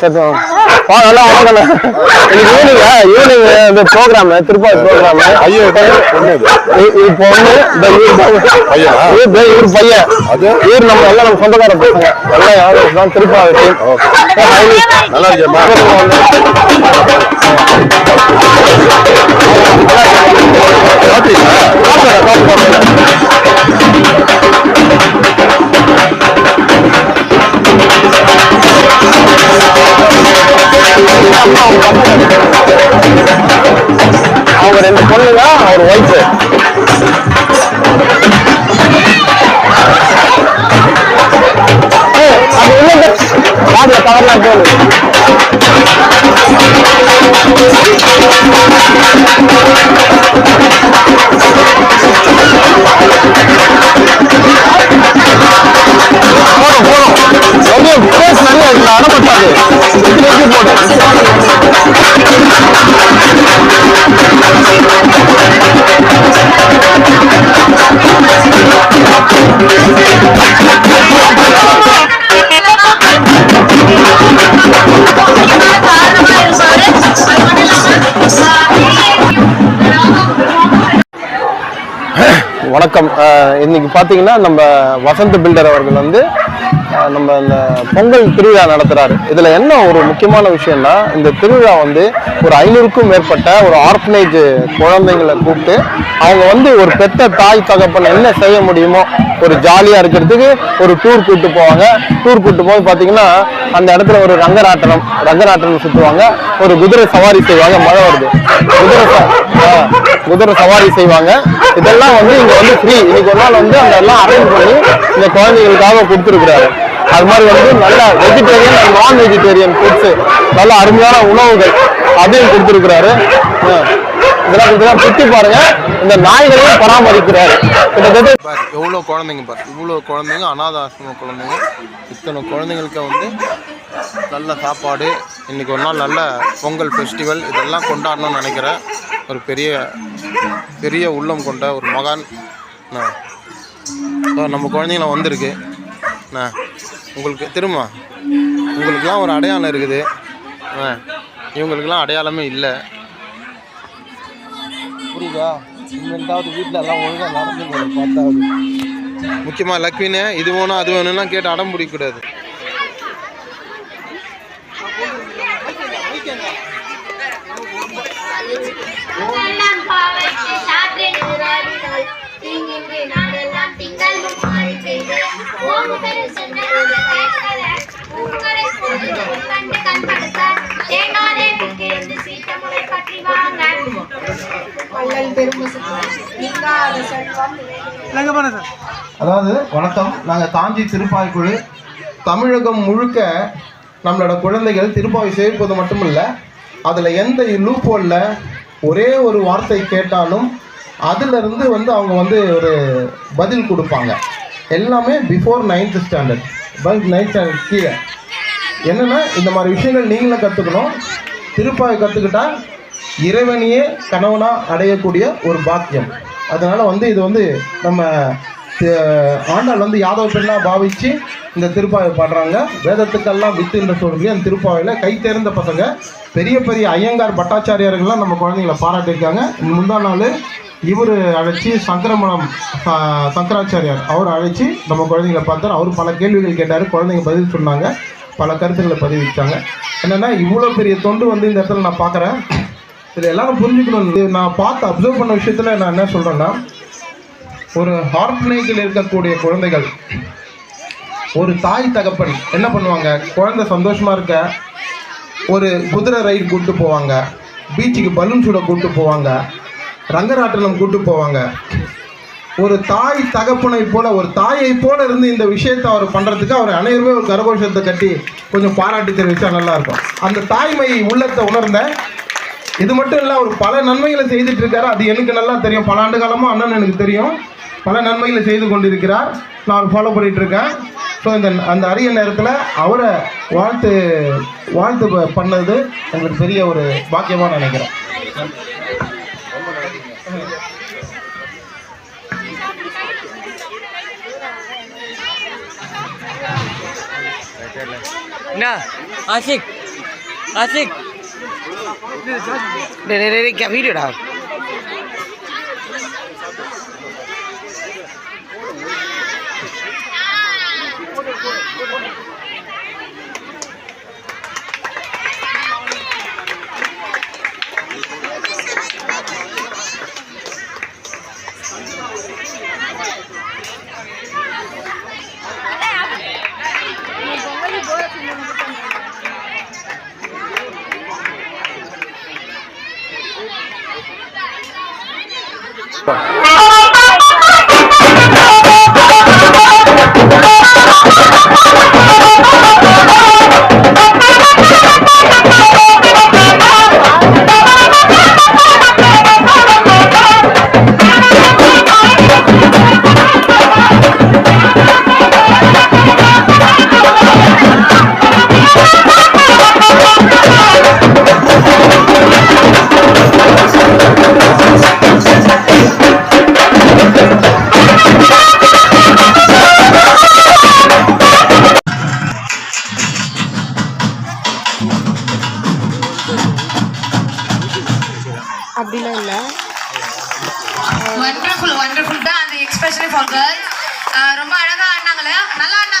சரி வா நல்லா வாங்கண்ணா இன்னைக்கு ஈவினிங் ஈவினிங் இந்த ப்ரோக்ராம் திருப்பாதி ப்ரோக்ராம் ஐயோ. இப்போ வந்து இந்த தான் பையனா? இவரு பையன். அது? இவரு நம்ம எல்லாம் நம்ம சொந்தக்கார பசங்க எல்லாம் யாரும் தான் திருப்பாதி team. நல்லா இருக்கியம்மா சாப்பிட்டீங்களா போதும் போதும் ரொம்ப பேஸ் நிறைய அடப்பட்டாது வணக்கம். இன்னைக்கு பார்த்தீங்கன்னா நம்ம வசந்த் பில்டர் அவர்கள் வந்து நம்ம இந்த பொங்கல் திருவிழா நடத்துறாரு. இதுல என்ன ஒரு முக்கியமான விஷயம்னா இந்த திருவிழா வந்து ஒரு ஐநூறுக்கும் மேற்பட்ட ஒரு ஆர்ஃபனேஜ் குழந்தைங்களை கூப்பிட்டு அவங்க வந்து ஒரு பெத்த தாய் தகப்பன் என்ன செய்ய முடியுமோ ஒரு ஜாலியா இருக்கிறதுக்கு ஒரு டூர் கூப்பிட்டு போவாங்க. டூர் கூப்பிட்டு போய் பார்த்தீங்கன்னா அந்த இடத்துல ஒரு ரங்கராட்டனம் ரங்கராட்டனம் சுற்றுவாங்க ஒரு குதிரை சவாரி செய்வாங்க மழை வருது. குதிரை குதிரை சவாரி செய்வாங்க. இதெல்லாம் வந்து இங்க வந்து ஃப்ரீ இன்னைக்கு ஒரு நாள் வந்து அந்த எல்லாம் அரேஞ்ச் பண்ணி இந்த குழந்தைகளுக்காக கொடுத்துருக்குறாரு. அது மாதிரி வந்து நல்ல vegetarian and non vegetarian foods நல்ல அருமையான உணவுகள் அதையும் கொடுத்துருக்குறாரு. இதெல்லாம் இதெல்லாம் சுற்றி பாருங்க. இந்த நாய்களையும் பராமரிக்கிறாரு. கிட்டத்தட்ட எவ்வளோ குழந்தைங்க பாரு இவ்வளோ குழந்தைங்க அனாத ஆசிரம குழந்தைங்க. இத்தனை குழந்தைங்களுக்கு வந்து நல்ல சாப்பாடு இன்றைக்கி ஒரு நாள் நல்ல பொங்கல் ஃபெஸ்டிவல் இதெல்லாம் கொண்டாடணும்னு நினைக்கிறேன் ஒரு பெரிய பெரிய உள்ளம் கொண்ட ஒரு மகான். இதோ நம்ம குழந்தைங்களாம் வந்திருக்கு. உங்களுக்கு திரும்ப உங்களுக்கெல்லாம் ஒரு அடையாளம் இருக்குது. இவங்களுக்கெல்லாம் அடையாளமே இல்லை. புரியுதா? இனிமேல்தாவது வீட்டில் எல்லாம் ஒழுங்காக நடந்துங்க பார்த்தாவது முக்கியமாக லக்வினே இது வேணும் அது வேணும்லாம் கேட்டு அடம் பிடிக்கக்கூடாது. எல்லாம் அதாவது வணக்கம். நாங்கள் காஞ்சி திருப்பாய்க்குழு. தமிழகம் முழுக்க நம்மளோட குழந்தைகள் திருப்பாவை சேர்ப்பது மட்டும் இல்லை அதில் எந்த லூப்போல்ல ஒரே ஒரு வார்த்தை கேட்டாலும் அதிலிருந்து வந்து அவங்க வந்து ஒரு பதில் கொடுப்பாங்க. எல்லாமே பிஃபோர் நைன்த் ஸ்டாண்டர்ட் பங்க் நைன்த் ஸ்டாண்டர்ட் கீழே. என்னென்னா இந்த மாதிரி விஷயங்கள் நீங்களும் கற்றுக்கணும் திருப்பாவை கற்றுக்கிட்டா இறைவனையே கணவனாக அடையக்கூடிய ஒரு பாக்கியம். அதனால் வந்து இது வந்து நம்ம ஆண்டாள் வந்து யாதவ பெண்ணாக பாவித்து இந்த திருப்பாவை பாடுறாங்க. வேதத்துக்கெல்லாம் வித்து என்ற சொல்லி அந்த திருப்பாவையில் கை தேர்ந்த பசங்க பெரிய பெரிய ஐயங்கார் பட்டாச்சாரியர்கள்லாம் நம்ம குழந்தைங்கள பாராட்டியிருக்காங்க. முந்தா நாள் இவர் அழைச்சி சங்கரமணம் சங்கராச்சாரியார் அவர் அழைச்சி நம்ம குழந்தைங்கள பார்த்தார். அவர் பல கேள்விகள் கேட்டார். குழந்தைங்க பதில் சொன்னாங்க. பல கருத்துக்களை பதிவிச்சாங்க. என்னென்னா இவ்வளோ பெரிய தொண்டு வந்து இந்த இடத்துல நான் பார்க்குறேன். இதில் எல்லாரும் புரிஞ்சுக்கணும் நான் பார்த்து அப்சர்வ் பண்ண விஷயத்தில் நான் என்ன சொல்கிறேன்னா ஒரு ஆர்ஃபனேஜில் இருக்கக்கூடிய குழந்தைகள் ஒரு தாய் தகப்பன் என்ன பண்ணுவாங்க? குழந்தை சந்தோஷமாக இருக்க ஒரு குதிரை ரைடு கூப்பிட்டு போவாங்க பீச்சுக்கு பலூன் சுட கூப்பிட்டு போவாங்க ரங்கராட்டனம் கூப்பிட்டு போவாங்க. ஒரு தாய் தகப்பனை போல ஒரு தாயை போல இருந்து இந்த விஷயத்தை அவர் பண்ணுறதுக்கு அவர் அனைவருமே ஒரு கரகோஷத்தை கட்டி கொஞ்சம் பாராட்டி தெரிவித்தா நல்லா இருக்கும். அந்த தாய்மை உள்ளத்தை உணர்ந்த இது மட்டும் இல்லை அவர் பல நன்மைகளை செய்துட்டு இருக்காரு. அது எனக்கு நல்லா தெரியும். பல ஆண்டு காலமாக அண்ணன் எனக்கு தெரியும். பல நன்மைகளை செய்து கொண்டிருக்கிறார். நான் ஃபாலோ பண்ணிட்டு இருக்கேன். ஸோ இந்த அந்த அரிய நேரத்தில் அவரை வாழ்த்து வாழ்த்து பண்ணது எங்களுக்கு பெரிய ஒரு பாக்கியமாக நினைக்கிறேன். என்ன? ஆஷிக். रे रे रे, रे क्या वीडियो डाल Thank. apa? அப்படிலாம் இல்லை. வண்டர்ஃபுல் வண்டர்ஃபுல் தான் அந்த எக்ஸ்பிரஷன் ஃபார் கேர்ள்ஸ் ரொம்ப அழகாக ஆடினாங்களே நல்லா ஆடினாங்களா